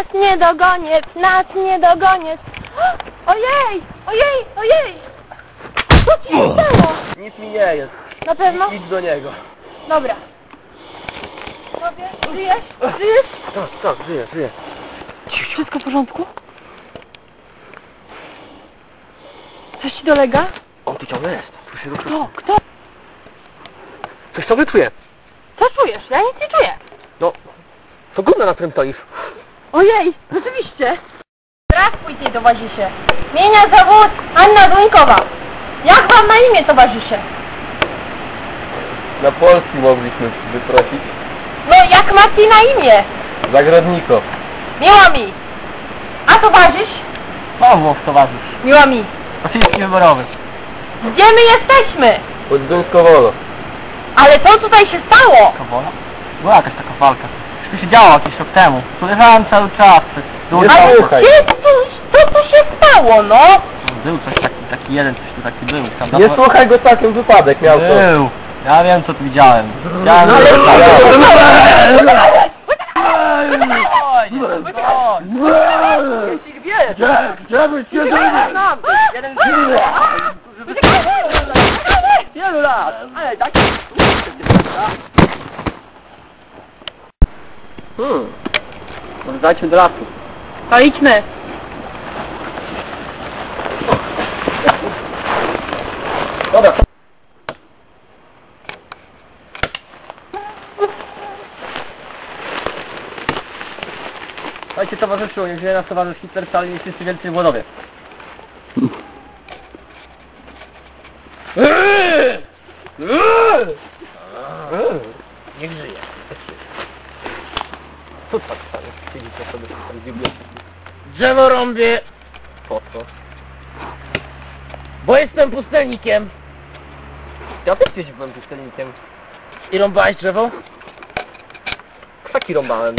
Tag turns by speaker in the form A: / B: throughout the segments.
A: Nas nie dogoniec, nas nie dogoniec. Ojej, ojej, ojej. Co ci się stało?
B: Nic mi nie jest.
A: Na pewno?
B: Idź do niego.
A: Dobra. Tobie, żyjesz? Żyjesz?
B: Tak, tak, żyję, żyję.
A: Wszystko w porządku? Coś ci dolega?
B: On tu ciągle jest. Tu się ruszył.
A: Kto? Kto?
B: Coś to wyczuje.
A: Co czujesz? Ja nic nie czuję.
B: No, to gówno na którym stoisz.
A: Ojej, rzeczywiście! Teraz pójdźcie towarzysze. Mienia zawód Anna Duńkowa. Jak wam na imię towarzysze?
B: Na Polski mogliśmy wyprosić.
A: No jak macie na imię?
B: Zagrodniko.
A: Miła mi. A towarzysz?
B: Pawłow towarzysz.
A: Miła mi.
B: Rosyjski wyborowy.
A: Gdzie my jesteśmy?
B: Pod Duńskowolo.
A: Ale co tutaj się stało?
B: Kowolo? Była jakaś taka walka. To się działo jakiś rok temu. Słyszałem cały czas. Był,
A: Ale
B: słuchaj.
A: gdzie tu, co tu się stało, no?
B: był coś taki, taki jeden, coś tu taki był. Tam nie słuchaj go takim wypadek miał Był. Ja wiem co tu widziałem. Widziałem,
A: No, ale-
B: Żeby cię
A: Jeden Wielu lat! Ale tak...
B: Hmm. Może dajcie do lasu.
A: To idźmy.
B: Dobra. Słuchajcie towarzyszu, nie źle nas towarzysz Hitler wcale nie wszyscy wielcy głodowie. Niech żyje. Co tak stanie? Siedzicie sobie w tej bibliotece.
C: Drzewo rąbię,
B: Po co?
C: bo jestem pustelnikiem.
B: Ja też kiedyś byłem pustelnikiem.
C: I rąbałeś drzewo?
B: Krzaki rąbałem.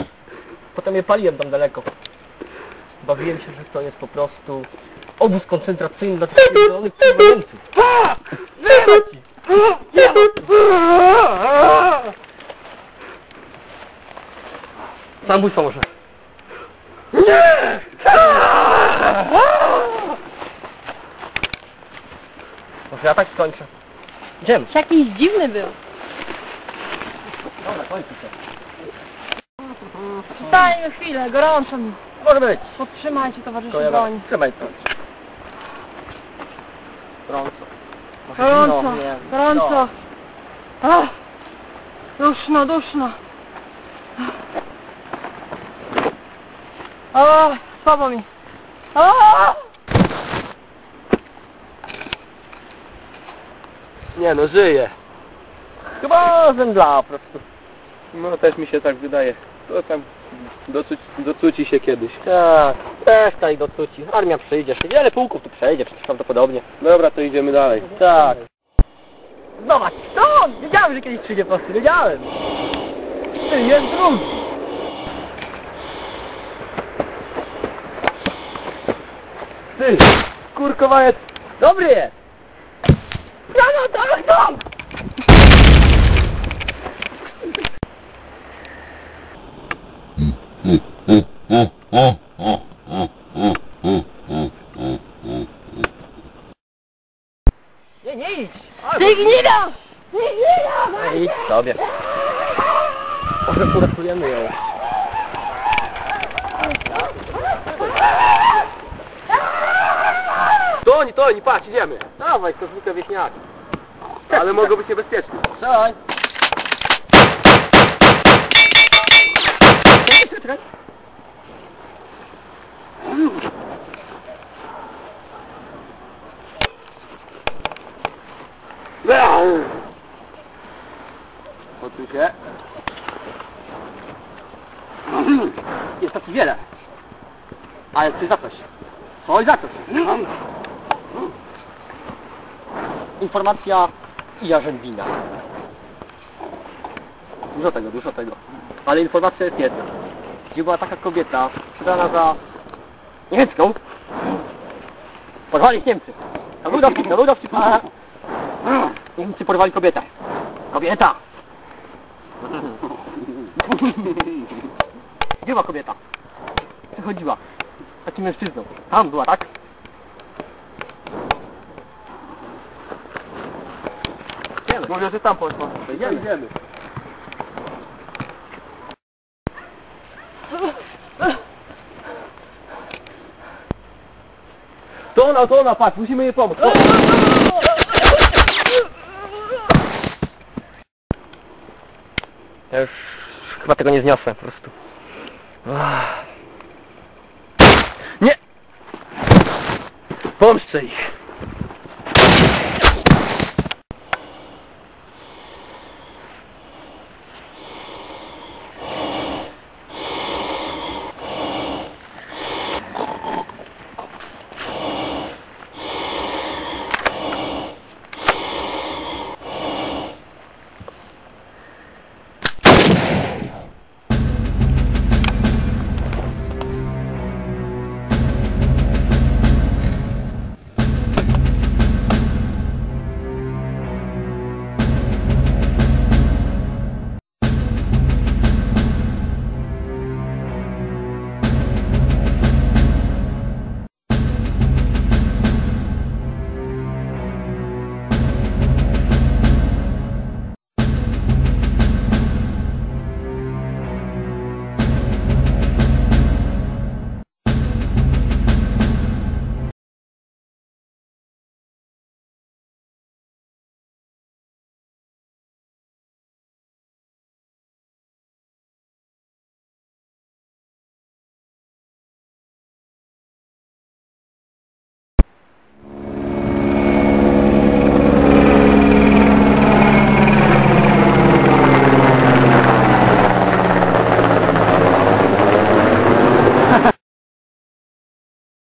B: Potem je paliłem tam daleko. Bawiłem się, że to jest po prostu obóz koncentracyjny dla tych pierdolonych Niemców. Samobójstwo może. Może ja tak skończę. Idziemy.
A: Jakiś dziwny był.
B: Dobra, kończy się.
A: Stajmy chwilę, gorąco mi.
B: Może być.
A: Podtrzymajcie
B: To
A: towarzyszy
B: ja
A: broń.
B: trzymaj to. Gorąco. Może
A: Gorąco,
B: zimno, nie.
A: gorąco. Ach, duszno, duszno. O, słabo mi. O!
B: Nie no, żyje. Chyba zemdlała po prostu. No też mi się tak wydaje. To tam docu docuci się kiedyś. Tak, też tak docuci. Armia przyjdzie. Wiele pułków tu przejdzie przecież prawdopodobnie. Dobra, to idziemy dalej. Tak. Zobacz, no, wiedziałem, że kiedyś przyjdzie po prostu, wiedziałem. Ty, jest drugi. Ty, kurkowajec, dobry jest. No, no, no! Nie, nie idź!
A: Ty gnida! Ty gnida!
B: Nie idź sobie. Może uratujemy ją. Toń, patrz, idziemy. Dawaj, to zwykłe wieśniaki. Ale mogą być niebezpieczne. Czekaj. Odsuń się. Jest taki wiele. Ale ty za coś. Oj, za coś. Informacja i jarzębina. Dużo tego, dużo tego. Ale informacja jest jedna. Gdzie była taka kobieta, sprzedana za niemiecką. Porwali ich Niemcy. To był dowcip, to był dowcip. Niemcy porwali kobietę. Kobieta! Gdzie była kobieta? chodziła. Takim mężczyzną. Tam była, tak? Może, że tam poszła. Idziemy. Idziemy. To ona, to ona, patrz, musimy jej pomóc. Ja już chyba tego nie zniosę po prostu. Nie! Pomszczę ich!